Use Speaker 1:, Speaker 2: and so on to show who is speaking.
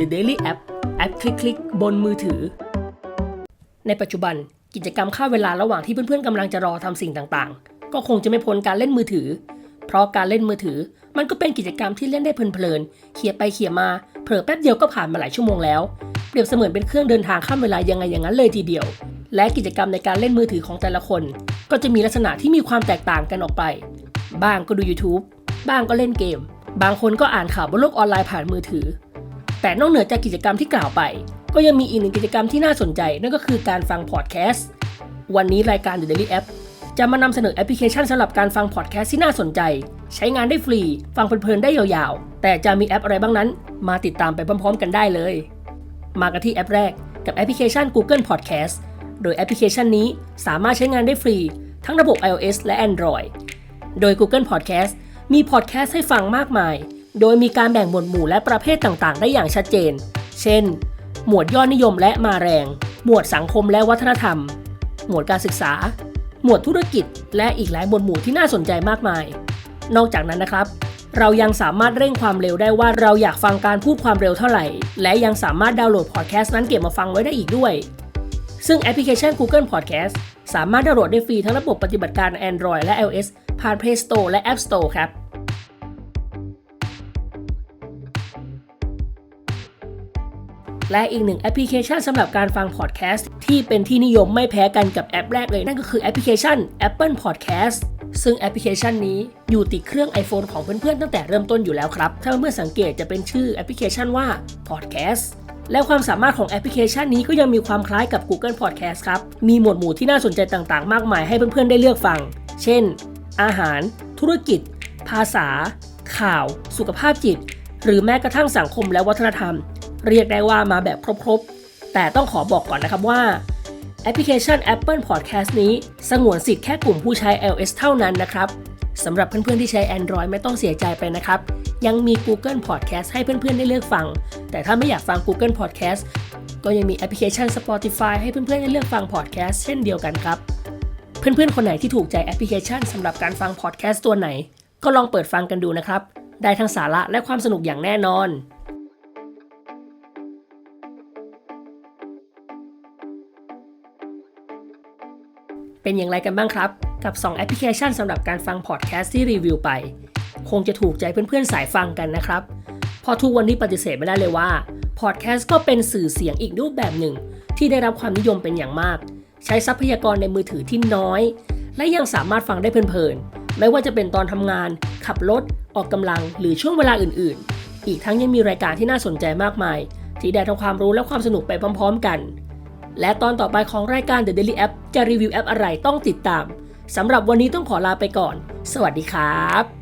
Speaker 1: The Daily App แอปคลิกๆบนมือถือ ในปัจจุบันกิจกรรมฆ่าเวลาระหว่างที่เพื่อนๆกำลังจะรอทำสิ่งต่างๆ ก็คงจะไม่พ้นการเล่นมือถือ เพราะการเล่นมือถือ มันก็เป็นกิจกรรมที่เล่นได้เพลินๆเขี่ยไปเขี่ยมาเผลอแป๊บเดียวก็ผ่านมาหลายชั่วโมงแล้วเปรียบเสมือนเป็นเครื่องเดินทางข้ามเวลายังไงอย่างนั้นเลยทีเดียว และกิจกรรมในการเล่นมือถือของแต่ละคน ก็จะมีลักษณะที่มีความแตกต่างกันออกไป บ้างก็ดู YouTube บ้างก็เล่นเกม บางคนก็อ่านข่าวบนโลกออนไลน์ผ่านมือถือ แต่นอกเหนือจากกิจกรรมที่กล่าวไป ก็ยังมีอีกหนึ่งกิจกรรมที่น่าสนใจ นั่นก็คือการฟังพอดแคสต์ วันนี้รายการ The Daily App จะมานำเสนอแอปพลิเคชันสำหรับการฟังพอดแคสต์ที่น่าสนใจ ใช้งานได้ฟรี ฟังเพลินๆได้ยาวๆ แต่จะมีแอปอะไรบ้างนั้น มาติดตามไปพร้อมๆ กันได้เลย มากันที่แอปแรกกับแอปพลิเคชัน Google Podcast โดยแอปพลิเคชันนี้สามารถใช้งานได้ฟรี ทั้งระบบ iOS และ Android โดย Google Podcast มีพอดแคสต์ให้ฟังมากมาย โดยมีการแบ่งหมวดหมู่และประเภทต่างๆ ได้อย่างชัดเจน เช่น หมวดยอดนิยมและมาแรง หมวดสังคมและวัฒนธรรม หมวดการศึกษา หมวดธุรกิจ และอีกหลายหมวดหมู่ที่น่าสนใจมากมาย นอกจากนั้นนะครับ เรายังสามารถเร่งความเร็วได้ว่าเราอยากฟังการพูดความเร็วเท่าไหร่ และยังสามารถดาวน์โหลดพอดแคสต์นั้นเก็บมาฟังไว้ได้อีกด้วย ซึ่งแอปพลิเคชัน Google Podcast สามารถดาวน์โหลดได้ฟรีทั้งระบบปฏิบัติการ Android และ iOS ผ่าน Play Store และ App Store ครับ และอีกหนึ่งแอปพลิเคชันสำหรับการฟังพอดแคสต์ที่เป็นที่นิยมไม่แพ้กันกับแอปแรกเลย นั่นก็คือแอปพลิเคชัน Apple Podcast ซึ่งแอปพลิเคชันนี้อยู่ติดเครื่อง iPhone ของเพื่อนๆตั้งแต่เริ่มต้นอยู่แล้วครับ ถ้าเพื่อสังเกตจะเป็นชื่อแอปพลิเคชันว่า Podcast และความสามารถของแอปพลิเคชันนี้ก็ยังมีความคล้ายกับ Google Podcast ครับ มีหมวดหมู่ที่น่าสนใจต่างๆ มากมายให้เพื่อนๆได้เลือกฟัง เช่น อาหาร ธุรกิจ ภาษา ข่าว สุขภาพจิต หรือแม้กระทั่งสังคมและวัฒนธรรม เรียกได้ว่ามาแบบครบๆ แต่ต้องขอบอกก่อนนะครับว่า แอปพลิเคชัน Apple Podcast นี้ สงวนสิทธิ์แค่กลุ่มผู้ใช้ iOS เท่านั้นนะครับสำหรับเพื่อนๆที่ใช้ Android ไม่ต้องเสียใจไปนะครับ ยังมี Google Podcast ให้เพื่อนๆได้เลือกฟัง แต่ถ้าไม่อยากฟัง Google Podcast ก็ยังมีแอปพลิเคชัน Spotify ให้เพื่อนๆได้เลือกฟัง Podcast เช่นเดียวกันครับ เพื่อนๆ คนไหนที่ถูกใจแอปพลิเคชันสำหรับการฟัง Podcast ตัวไหน ก็ลองเปิดฟังกันดูนะครับ ได้ทั้งสาระและความสนุกอย่างแน่นอน เป็นอย่างไรกันบ้างครับ กับ 2 แอปพลิเคชันสำหรับการฟังพอดแคสต์ที่รีวิวไป คงจะถูกใจเพื่อนๆสายฟังกันนะครับ เพอทุกวันนี้ปฏิเสธไม่ได้เลยว่าพอดแคสต์ก็เป็นสื่อเสียงอีกรูปแบบหนึ่ง ที่ได้รับความนิยมเป็นอย่างมาก ใช้ทรัพยากรในมือถือที่น้อย และยังสามารถฟังได้เพลินๆ ไม่ว่าจะเป็นตอนทำงาน ขับรถ ออกกำลังหรือช่วงเวลาอื่นๆ อีกทั้งยังมีรายการที่น่าสนใจมากมาย ที่ได้ทั้งความรู้และความสนุกไปพร้อมๆกัน และตอนต่อไปของรายการ The Daily App จะรีวิวแอปอะไรต้องติดตามสำหรับวันนี้ต้องขอลาไปก่อน สวัสดีครับ